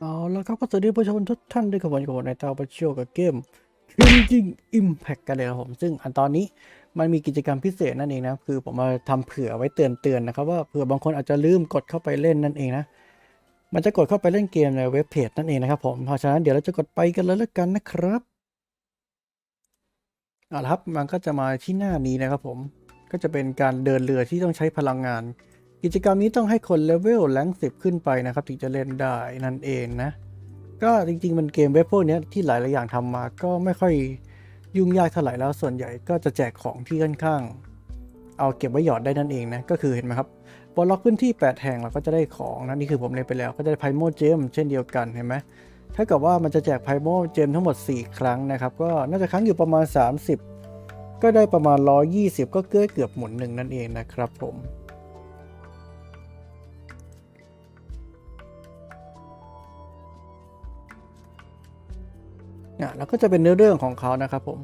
เอาละครับก็สวัสดีผู้ชมทุกท่านด้วยกับผมกับผมในตาประชียวกับเกม Changing Impact กันเลยครับผม ซึ่งอันตอนนี้มันมีกิจกรรมพิเศษนั่นเองนะคือผมมาทำเผื่อไว้เตือนเตือนๆนะครับว่าเผื่อบางคนอาจจะลืมกดเข้าไปเล่นนั่นเองนะ มันจะกดเข้าไปเล่นเกมในเว็บเพจนั่นเองนะครับผมเพราะฉะนั้นเดี๋ยวเราจะกดไปกันเลยล้วกันนะครับเอาละครับมันก็จะมาที่หน้านี้นะครับผมก็จะเป็นการเดินเรือที่ต้องใช้พลังงาน กิจกรรมนี้ต้องให้คนเลเวลแรงสิบขึ้นไปนะครับ ถึงจะเล่นได้นั่นเองนะ ก็จริงๆ มันเกมเว็บพวกเนี้ยที่หลายๆอย่างทำมาก็ไม่ค่อยยุ่งยากเท่าไหร่แล้วส่วนใหญ่ก็จะแจกของที่ค่อนข้าง เอาเก็บไว้หยอดได้นั่นเองนะ ก็คือเห็นไหมครับบอลล็อกพื้นที่ 8 แห่งเราก็จะได้ของนะนี่คือผมเล่นไปแล้วก็จะได้ไพโมเจมเช่นเดียวกันเห็นไหมถ้ากับว่ามันจะแจกไพโมเจมทั้งหมด 4 ครั้งนะครับ ก็น่าจะครั้งอยู่ประมาณ 30 ก็ได้ประมาณ 120 ก็เกือบเกือบหมุนหนึ่งนั่นเองนะครับผม เนี่ยแล้วก็จะเป็นเนื้อเรื่องของเขานะครับผม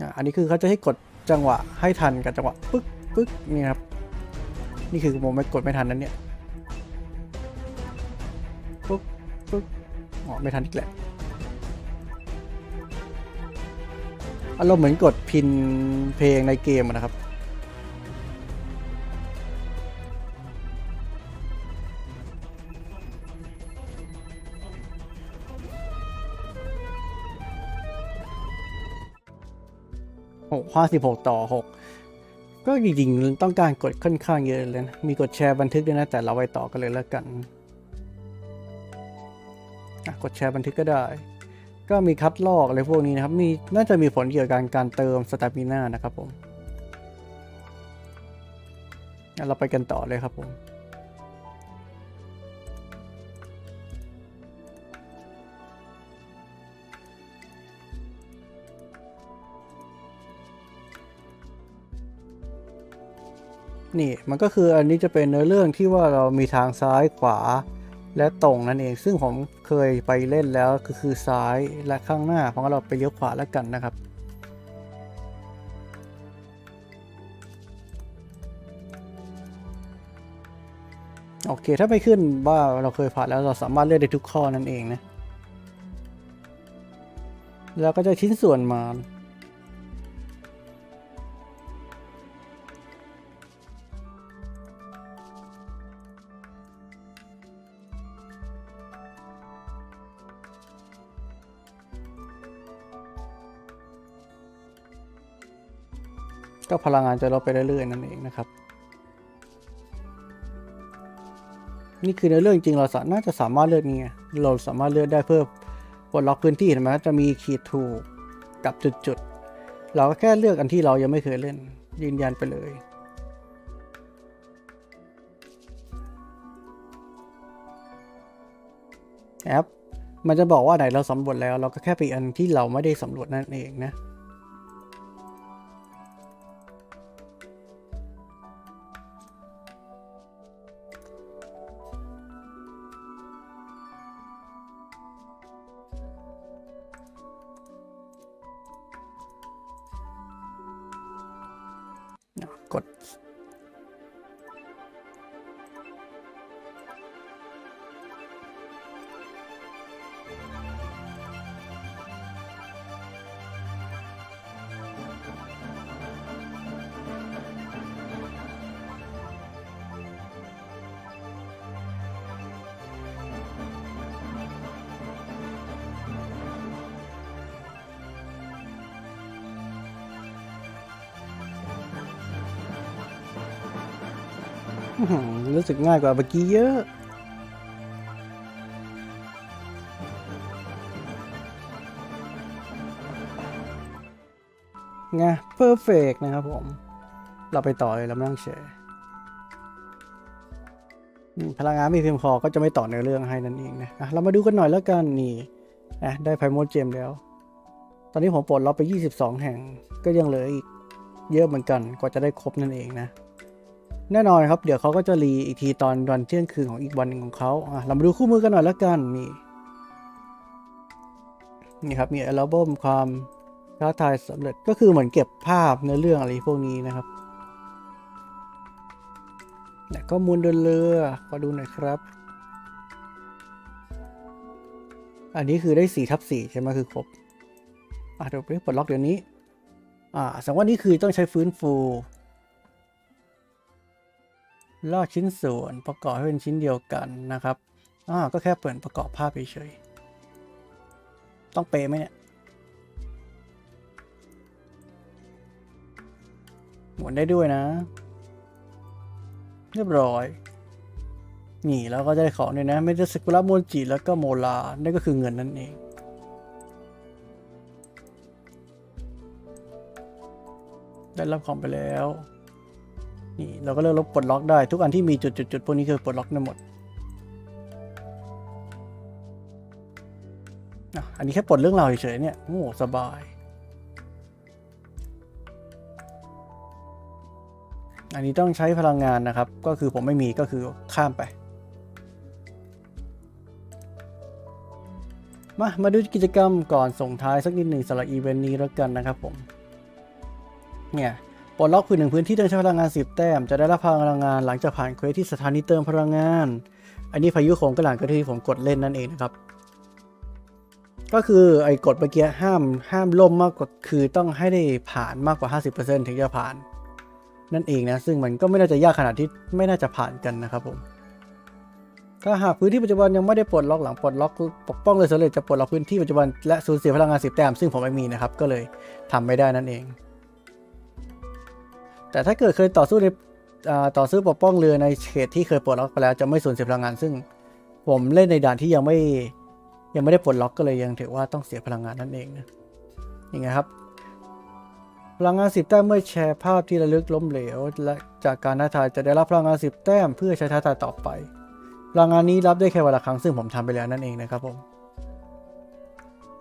อะอันนี้คือเขาจะให้กดจังหวะให้ทันกับจังหวะปึ๊กปึ๊กนี่ครับนี่คือผมไม่กดไม่ทันนั้นเนี่ยปึ๊กปึ๊กอ๋อไม่ทันอีกแหละอารมณ์เหมือนกดพินเพลงในเกมนะครับ ห้าสิบหกต่อหกก็จริงๆ ต้องการกดค่อนข้างเยอะเลยนะมีกดแชร์บันทึกด้วยนะ แต่เราไว้ต่อกันเลยแล้วกันกดแชร์บันทึกก็ได้ ก็มีคัดลอกอะไรพวกนี้นะครับ มีน่าจะมีผลเกี่ยวกับการเติมสตามิน่านะครับผมเราไปกันต่อเลยครับผม นี่มันก็คืออันนี้จะเป็นเนื้อเรื่องที่ว่าเรามีทางซ้ายขวา และตรงนั่นเอง ซึ่งผมเคยไปเล่นแล้วก็คือซ้ายและข้างหน้าของเราไปเลี้ยวขวาแล้วกันนะครับโอเค ถ้าไม่ขึ้นว่าเราเคยผ่านแล้วเราสามารถเลือกได้ทุกข้อนั่นเองนะ แล้วก็จะชิ้นส่วนมา ก็พลังงานจะลดไปเรื่อยๆนั่นเองนะครับ นี่คือในเรื่องจริงเราสาน่าจะสามารถเลือกนี่ไงเราสามารถเลือกได้เพื่อปลดล็อกพื้นที่เห็นไหมจะมีขีดถูกกับจุดๆ เราก็แค่เลือกอันที่เรายังไม่เคยเล่น ยืนยันไปเลยแอปมันจะบอกว่าไหนเราสำรวจแล้ว เราก็แค่ไปอันที่เราไม่ได้สำรวจนั่นเองนะ กด รู้สึกง่ายกว่าเมื่อกี้เยอะ ไงเพอร์เฟกนะครับผม เราไปต่อเลยเราไม่ต้องแชร์อืมพลังงานมีเพียงพอก็จะไม่ต่อในอเรื่องให้นั่นเองนะะเรามาดูกันหน่อยแล้วกันนี่อะได้ไพโมดเจมแล้ว ตอนนี้ผมปลดล็อกไป 22 แห่งก็ยังเหลืออีกเยอะเหมือนกันกว่าจะได้ครบนั่นเองนะ แน่นอนครับ เดี๋ยวเขาก็จะรีอีกทีตอนวันเที่ยงคืนของอีกวันหนึ่งของเขาอะเรามาดูคู่มือกันหน่อยแล้วกันนี่นี่ครับมีอัลบั้มความท้าทายสำเร็จก็คือเหมือนเก็บภาพเนื้อเรื่องอะไรพวกนี้นะครับข้อมูลเดินเรือขอดูหน่อยครับ อันนี้คือได้4ทับ4ใช่ไหมคือครบอะเดี๋ยวไปปลดล็อกเดี๋ยวนี้ อ่าแสดงว่านี่คือต้องใช้ฟื้นฟู ลอกชิ้นส่วนประกอบให้เป็นชิ้นเดียวกันนะครับอ่าก็แค่เปิดประกอบภาพเฉยๆต้องเปย์ไหมเนี่ยหมุนได้ด้วยนะ เรียบร้อย นี่แล้วก็จะได้ของเนี่ยนะเมเดสกุระโมจิแล้วก็โมลานั่นก็คือเงินนั่นเองได้รับของไปแล้ว นี่เราก็เลือกลบปลดล็อกได้ทุกอันที่มีจุดๆๆพวกนี้คือปลดล็อกได้หมดอะอันนี้แค่ปลดเรื่องราวเฉยๆเนี่ยโอ้สบาย อันนี้ต้องใช้พลังงานนะครับ ก็คือผมไม่มีก็คือข้ามไป มา มาดูกิจกรรมก่อนส่งท้ายสักนิดหนึ่งสำหรับอีเวนต์นี้แล้วกันนะครับผม เนี่ย ปลดล็อกพื้นหนึ่งพื้นที่ต้องใช้พลังงาน10แต้ม จะได้รับพลังงานหลังจากผ่านเควสที่สถานีเติมพลังงาน อันนี้พายุโขงกระหล่ำก็ที่ผมกดเล่นนั่นเองนะครับ ก็คือไอ้กดเมื่อกี้ห้ามห้ามล่มมากกว่าคือต้องให้ได้ผ่านมากกว่า 50%ถึงจะผ่าน นั่นเองนะ ซึ่งมันก็ไม่น่าจะยากขนาดที่ไม่น่าจะผ่านกันนะครับผมถ้าหากพื้นที่ปัจจุบันยังไม่ได้ปลดล็อกหลังปลดล็อกปกป้องเลยสำเร็จจะปลดล็อกพื้นที่ปัจจุบันและสูญเสียพลังงาน10แต้มซึ่งผมไม่มีนะครับก็เลยทำไม่ได้นั่นเอง แต่ถ้าเกิดเคยต่อสู้ในต่อสู้ปกป้องเรือในเขตที่เคยปลดล็อกไปแล้วจะไม่สูญเสียพลังงาน ซึ่งผมเล่นในด่านที่ยังไม่ยังไม่ได้ปลดล็อกก็เลยยังถือว่าต้องเสียพลังงานนั่นเองนะยังไงครับพลังงาน 10 แต้มเมื่อแชร์ภาพที่ระลึกล้มเหลว และจากการท้าทายจะได้รับพลังงาน 10 แต้มเพื่อใช้ท้าทายต่อไป พลังงานนี้รับได้แค่วันละครั้งซึ่งผมทำไปแล้วนั่นเองนะครับผม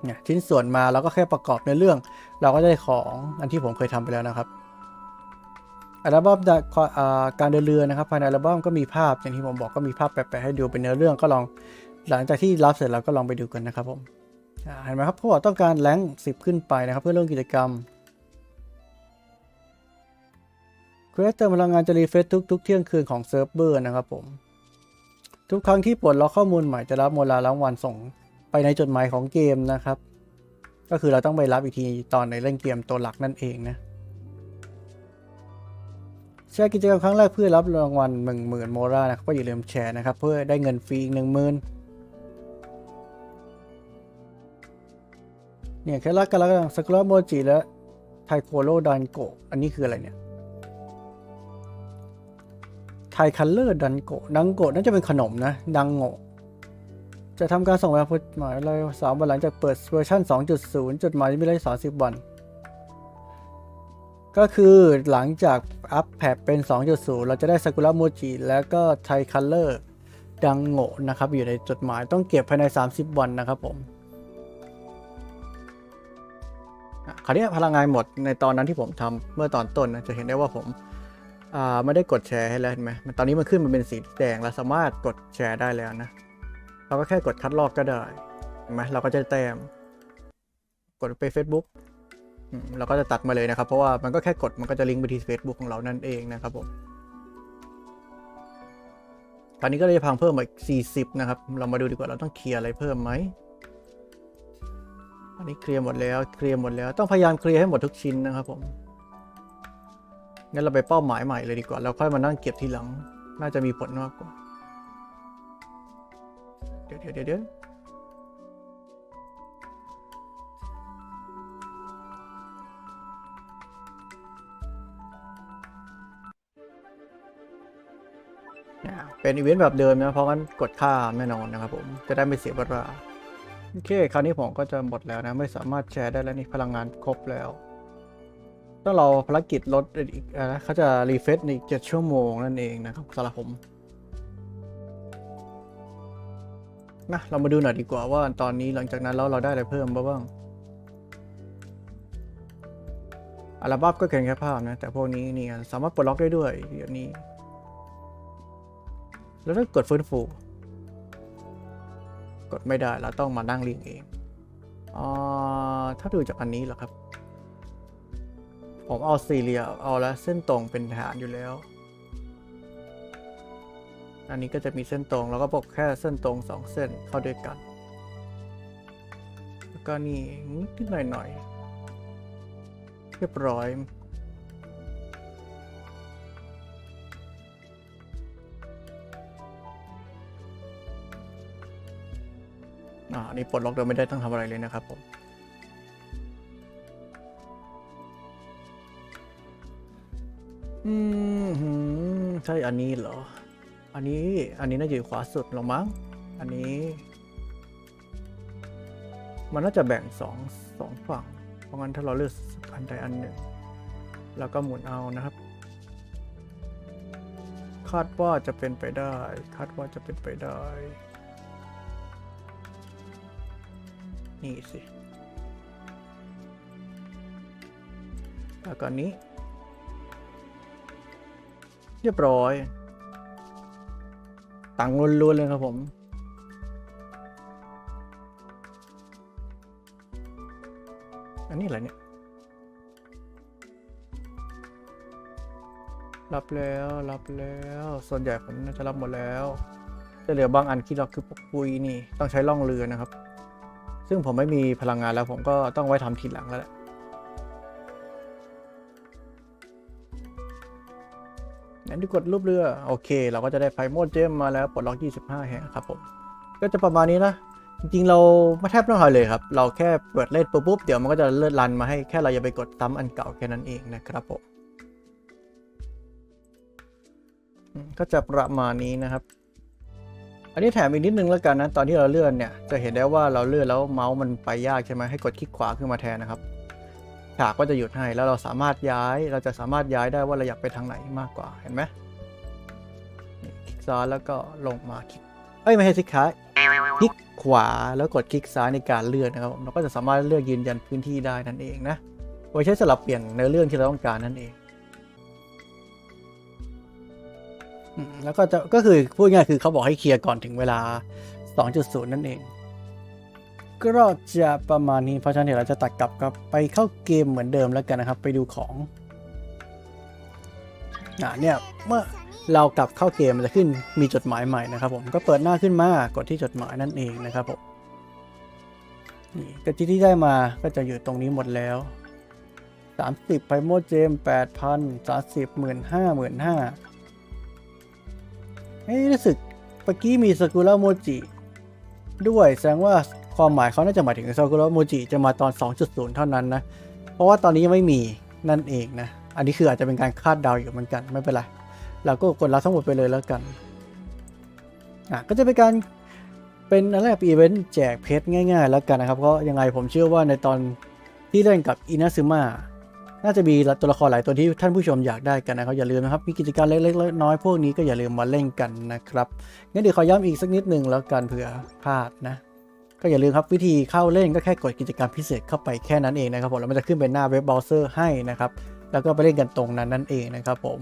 เนี่ยชิ้นส่วนมาเราก็แค่ประกอบในเรื่อง เราก็ได้ของอันที่ผมเคยทำไปแล้วนะครับ อัลบั้มจะอ่าการเดินเรือนะครับภายในอัลบั้มก็มีภาพอย่างที่ผมบอกก็มีภาพแปะๆให้ดูเป็นเนื้อเรื่องก็ลองหลังจากที่รับเสร็จแล้วก็ลองไปดูกันนะครับผมเห็นไหมครับเขาบอกต้องการแรงสิบขึ้นไปนะครับ เพื่อเริ่มกิจกรรมควสเติมพลังงานจะรีเฟรชทุก ๆ เที่ยงคืนของเซิร์ฟเวอร์นะครับผม ทุกครั้งที่ปลดล็อกข้อมูลใหม่จะรับโมลารางวัลส่งไปในจดหมายของเกมนะครับ ก็คือเราต้องไปรับอีกทีตอนในเล่นเกมตัวหลักนั่นเองนะ แชร์กิจกรรมครั้งแรกเพื่อรับรางวัลหนึ่งหมื่นโมรานะครับก็อย่าลืมแชร์นะครับเพื่อได้เงินฟรีอีกหนึ่งหมื่นเนี่ยแค่รักกันแล้วกันสกุระโมจิและไทโคโรดันโกะอันนี้คืออะไรเนี่ยไทคัลเลอร์ดันโกะดังโกะน่าจะเป็นขนมนะ ดังโงะจะทำการส่งแบบจดหมายอะไรสามวันหลังจากเปิดเวอร์ชัน2.0 จดหมายมีระยะ30 วัน ก็คือหลังจากอัปแพดเป็น 2.0 เราจะได้ซากุระโมจิแล้วก็ไทคัลเลอร์ดังโงะนะครับ อยู่ในจดหมายต้องเก็บภายใน 30 วันนะครับผมคราวนี้พลังงานหมดในตอนนั้นที่ผมทำเมื่อตอนต้นนะจะเห็นได้ว่าผมาไม่ได้กดแชร์ให้แล้วเห็นไหมตอนนี้มันขึ้นมาเป็นสีแดงเราสามารถกดแชร์ได้แล้วนะ เราก็แค่กดคัดลอกก็ได้เห็นไหมเราก็จะแต้มกดไป Facebook เราก็จะตัดมาเลยนะครับ เพราะว่ามันก็แค่กดมันก็จะลิงก์ไปที่ Facebook ของเรานั่นเองนะครับผมตอนนี้ก็เลยพังเพิ่มมาอีก40 นะครับ เรามาดูดีกว่าเราต้องเคลียร์อะไรเพิ่มไหมอันนี้เคลียร์หมดแล้วเคลียร์หมดแล้วต้องพยายามเคลียร์ให้หมดทุกชิ้นนะครับผมงั้นเราไปเป้าหมายใหม่เลยดีกว่าเราค่อยมานั่งเก็บทีหลัง น่าจะมีผลมากกว่า เดี๋ยวเดี๋ยวเดี๋ยว เดี๋ยวอ่าเป็นอีเวนต์แบบเดิมนะ เพราะงั้นกดข้าแน่นอนนะครับผม จะได้ไม่เสียเวลาโอเค คราวนี้ผมก็จะหมดแล้วนะ ไม่สามารถแชร์ได้แล้วนี่พลังงานครบแล้วต้องรอภารกิจลดอีกนะเขาจะรีเฟซในอีกเจ็ดชั่วโมงนั่นเองนะครับสำหรับผมนะเรามาดูหน่อยดีกว่าว่าตอนนี้หลังจากนั้นแล้วเราได้อะไรเพิ่มบ้างอัลบั้มก็เขียนแค่ภาพนะ แต่พวกนี้เนี่ยสามารถปลดล็อกได้ด้วยเดี๋ยวนี้ แล้วถ้ากดฟื้นฟู กดไม่ได้เราต้องมานั่งเรียงเองอ่าถ้าดูจากอันนี้เหรอครับ ผมเอาสี่เหลี่ยมเอาแล้วเส้นตรงเป็นฐานอยู่แล้ว อันนี้ก็จะมีเส้นตรงแล้วก็ปกแค่เส้นตรงสองเส้นเข้าด้วยกัน แล้วก็นี่นิดหน่อยหน่อยๆเรียบร้อย อ่าอันนี่ปลดล็อกโดยไม่ได้ต้องทำอะไรเลยนะครับผมอืมใช่อันนี้เหรอ อันนี้อันนี้น่าจะอยู่ขวาสุดหรอมั้ง อันนี้ มันน่าจะแบ่งสองสองฝั่ง เพราะงั้นถ้าเราเลือกอันใดอันหนึ่งแล้วก็หมุนเอานะครับ คาดว่าจะเป็นไปได้ คาดว่าจะเป็นไปได้ นี่สิ แล้วก็นี้ เรียบร้อย ตังล้วนๆเลยครับผมอันนี้อะไรเนี่ย รับแล้วรับแล้ว ส่วนใหญ่ผมน่าจะรับหมดแล้ว จะเหลือบางอันที่เราคือปกปุยนี่ ต้องใช้ล่องเรือนะครับ ซึ่งผมไม่มีพลังงานแล้วผมก็ต้องไว้ทำทีหลังแล้วแหละงั้นดูกดรูปเรือ โอเค เราก็จะได้ไฟโมดเจมมาแล้วปลดล็อก 25 แห่งครับผม ก็จะประมาณนี้นะ จริงๆ เราไม่แทบต้องทำเลยครับ เราแค่เปิดเล่นปุ๊บเดี๋ยวมันก็จะเลื่อนรันมาให้แค่เราอย่าไปกดซ้ำอันเก่าแค่นั้นเองนะครับผมก็จะประมาณนี้นะครับ อันนี้แถมอีกนิดนึงแล้วกันนะตอนที่เราเลื่อนเนี่ยจะเห็นได้ว่าเราเลื่อนแล้วเมาส์มันไปยากใช่ไหมให้กดคลิกขวาขึ้นมาแทนนะครับฉากก็จะหยุดให้แล้วเราสามารถย้ายเราจะสามารถย้ายได้ว่าเราอยากไปทางไหนมากกว่าเห็นไหมคลิกซ้ายแล้วก็ลงมาคลิกเอ้ยไม่ใช่คลิกซ้ายคลิกขวาแล้วกดคลิกซ้ายในการเลื่อนนะครับเราก็จะสามารถเลือกยืนยันพื้นที่ได้นั่นเองนะไว้ใช้สลับเปลี่ยนเนื้อเรื่องที่เราต้องการนั่นเอง แล้วก็จะก็คือพูดง่ายๆคือเขาบอกให้เคลียร์ก่อนถึงเวลา 2.0 นั่นเอง ก็จะประมาณนี้ เพราะฉะนั้นเดี๋ยวเราจะตัดกลับกับไปเข้าเกมเหมือนเดิมแล้วกันนะครับ ไปดูของอ่าเนี่ยเมื่อเรากลับเข้าเกมมันจะขึ้นมีจดหมายใหม่นะครับผมก็เปิดหน้าขึ้นมากดที่จดหมายนั่นเองนะครับผมนี่กระจิที่ได้มาก็จะอยู่ตรงนี้หมดแล้ว 30ไพโมเจม8,000 30หมื่นห้าหมื่นห้า เฮ้รู้สึกเมื่อกี้มีสกุระโมจิด้วยแสดงว่าความหมายเขาน่าจะหมายถึงซากุระโมจิจะมาตอน 2.0 เท่านั้นนะ เพราะว่าตอนนี้ยังไม่มีนั่นเองนะ อันนี้คืออาจจะเป็นการคาดเดาอยู่เหมือนกันไม่เป็นไร เราก็กดรับทั้งหมดไปเลยแล้วกันอะก็จะเป็นการเป็นอะไรแบบอีเวนต์แจกเพชรง่ายๆ แล้วกันนะครับ เพราะยังไงผมเชื่อว่าในตอนที่เล่นกับอินาซึมะ น่าจะมีตัวละครหลายตัวที่ท่านผู้ชมอยากได้กันนะครับอย่าลืมนะครับมีกิจการเล็กๆน้อยๆพวกนี้ก็อย่าลืมมาเล่นกันนะครับงั้นเดี๋ยวขอย้ำอีกสักนิดหนึ่งแล้วกันเผื่อพลาดนะก็อย่าลืมครับวิธีเข้าเล่นก็แค่กดกิจกรรมพิเศษเข้าไปแค่นั้นเองนะครับผมแล้วมันจะขึ้นเป็นหน้าเว็บเบราว์เซอร์ให้นะครับแล้วก็ไปเล่นกันตรงนั้นนั่นเองนะครับผม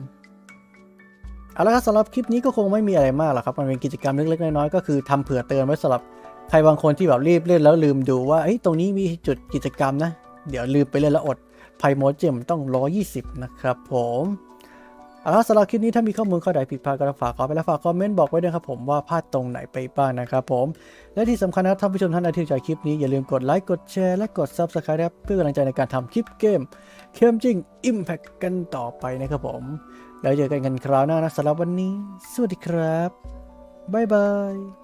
เอาละครับสำหรับคลิปนี้ก็คงไม่มีอะไรมากหรอกครับมันเป็นกิจกรรมเล็กๆน้อยๆก็คือทำเผื่อเตือนไว้สำหรับใครบางคนที่แบบรีบเล่นแล้วลืมดูว่าเฮ้ยตรงนี้มีจุดกิจกรรมนะ เดี๋ยวลืมไปเล่นแล้วอด ไพโมเจมต้อง 120 นะครับผมเอาละสำหรับคลิปนี้ถ้ามีข้อมูลข้อใดผิดพลาดก็ฝากขอไปแล้วฝากคอมเมนต์บอกไว้ด้วยครับผมว่าพลาดตรงไหนไปบ้างนะครับผม และที่สำคัญนะท่านผู้ชมท่านใดที่สนใจคลิปนี้อย่าลืมกดไลค์กดแชร์และกด Subscribe ครับเพื่อกำลังใจในการทำคลิปเกมเกมจริง Impact กันต่อไปนะครับผม แล้วเจอกันกันคราวหน้านะสำหรับวันนี้ สวัสดีครับบ๊ายบาย